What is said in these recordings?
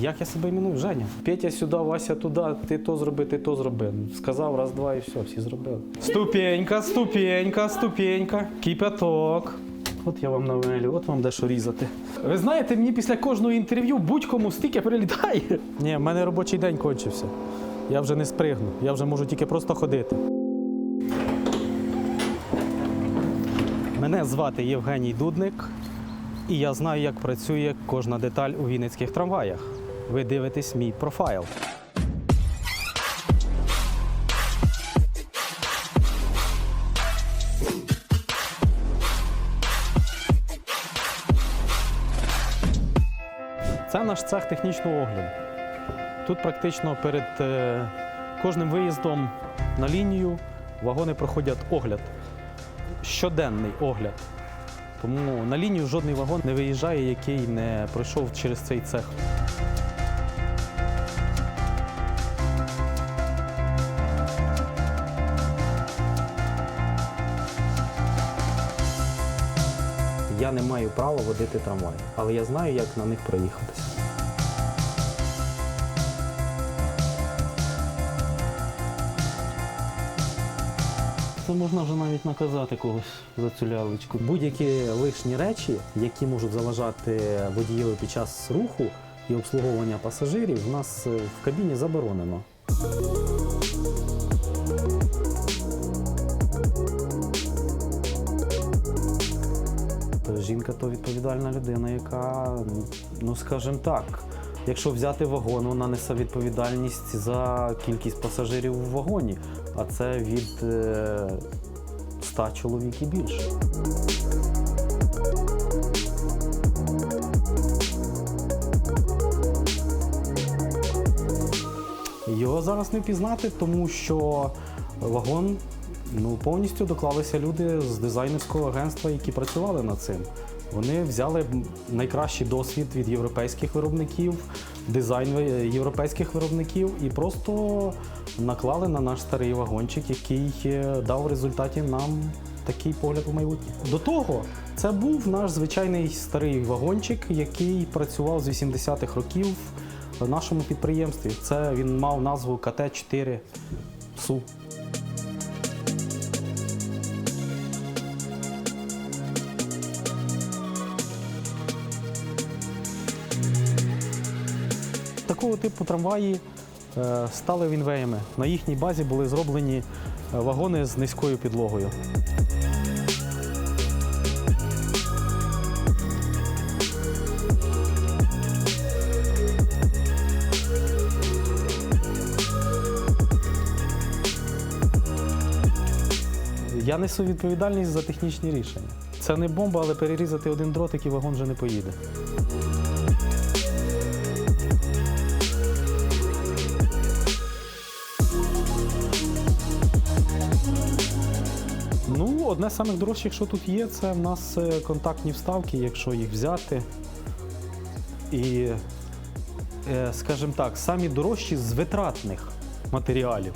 Як я себе іменую? Женя. Петя сюди, Вася туди, ти то зроби, ти то зроби. Сказав раз, два і все, всі зробили. Ступенька, ступенька, ступенька, кипяток. От я вам навелю, от вам дещо різати. Ви знаєте, мені після кожного інтерв'ю будь-кому стільки прилітає. Ні, в мене робочий день кончився. Я вже не спригну, я вже можу тільки просто ходити. Мене звати Євгеній Дудник, і я знаю, як працює кожна деталь у вінницьких трамваях. Ви дивитесь мій профайл. Це наш цех технічного огляду. Тут практично перед е, кожним виїздом на лінію вагони проходять огляд. Щоденний огляд. Тому на лінію жодний вагон не виїжджає, який не пройшов через цей цех. Я не маю права водити трамвай, але я знаю, як на них проїхатися. Це можна вже навіть наказати когось за цю лялечку. Будь-які лишні речі, які можуть заважати водієві під час руху і обслуговування пасажирів, у нас е, в кабіні заборонено. Жінка то відповідальна людина, яка, ну скажімо так, якщо взяти вагон, вона несе відповідальність за кількість пасажирів в вагоні, а це від е, 100 чоловік і більше. Його зараз не впізнати, тому що вагон ну, повністю доклалися люди з дизайнерського агентства, які працювали над цим. Вони взяли найкращий досвід від європейських виробників, дизайн європейських виробників і просто наклали на наш старий вагончик, який е, дав в результаті нам такий погляд у майбутнє. До того це був наш звичайний старий вагончик, який працював з 80-х років в нашому підприємстві. Це він мав назву КТ-4 СУ. Такого типу трамваї е, стали вінвеями. На їхній базі були зроблені е, вагони з низькою підлогою. Я несу відповідальність за технічні рішення. Це не бомба, але перерізати один дротик і вагон вже не поїде. Одне з самих дорожчих, що тут є, це в нас е, контактні вставки, якщо їх взяти. І, е, скажімо так, самі дорожчі з витратних матеріалів.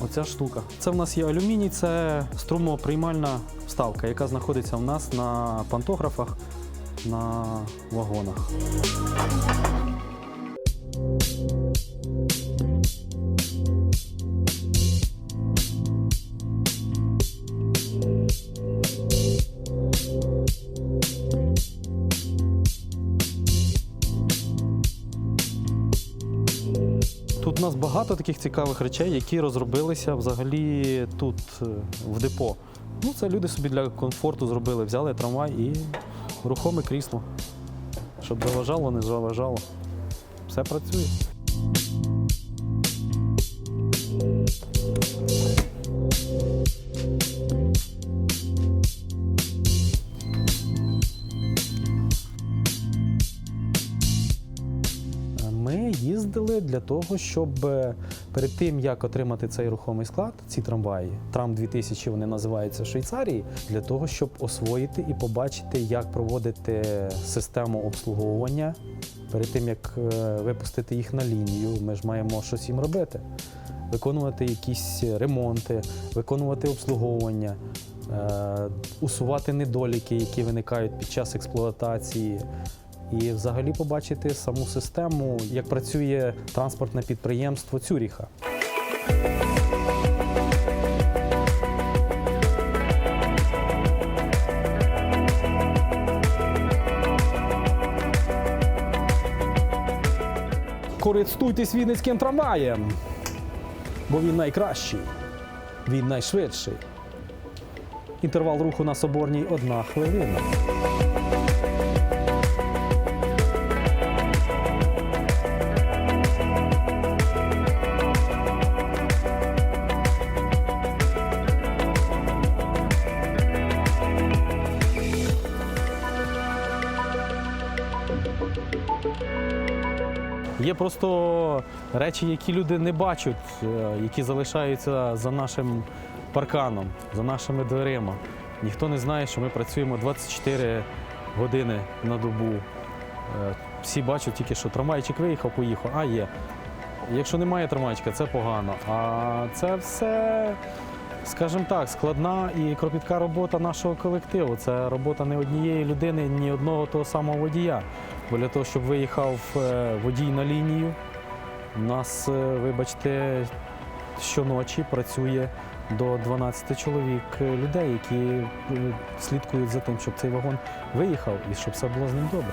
Оця штука. Це в нас є алюміній, це струмоприймальна вставка, яка знаходиться в нас на пантографах на вагонах. Тут у нас багато таких цікавих речей, які розробилися взагалі тут е, в депо. Ну, це люди собі для комфорту зробили. Взяли трамвай і рухоме крісло. Щоб заважало, не заважало. Все працює. Ми для того, щоб е, перед тим як отримати цей рухомий склад, ці трамваї, трам 2000 вони називаються в Швейцарії, для того, щоб освоїти і побачити, як проводити систему обслуговування. Перед тим як е, випустити їх на лінію, ми ж маємо щось їм робити, виконувати якісь ремонти, виконувати обслуговування. е, усувати недоліки, які виникають під час експлуатації. І взагалі побачити саму систему, як працює транспортне підприємство Цюріха. Користуйтесь Вінницьким трамваєм, бо він найкращий, він найшвидший. Інтервал руху на Соборній одна хвилина. Є просто речі, які люди не бачать, е, які залишаються за нашим парканом, за нашими дверима. Ніхто не знає, що ми працюємо 24 години на добу. Е, Всі бачать тільки, що трамвайчик виїхав, поїхав, а є. Якщо немає трамвайчика, це погано. А це все, скажімо так, складна і кропітка робота нашого колективу. Це робота не однієї людини, ні одного того самого водія. Бо для того, щоб виїхав е, водій на лінію, у нас, е, вибачте, щоночі працює до 12 чоловік е, людей, які слідкують за тим, щоб цей вагон виїхав і щоб все було з ним добре.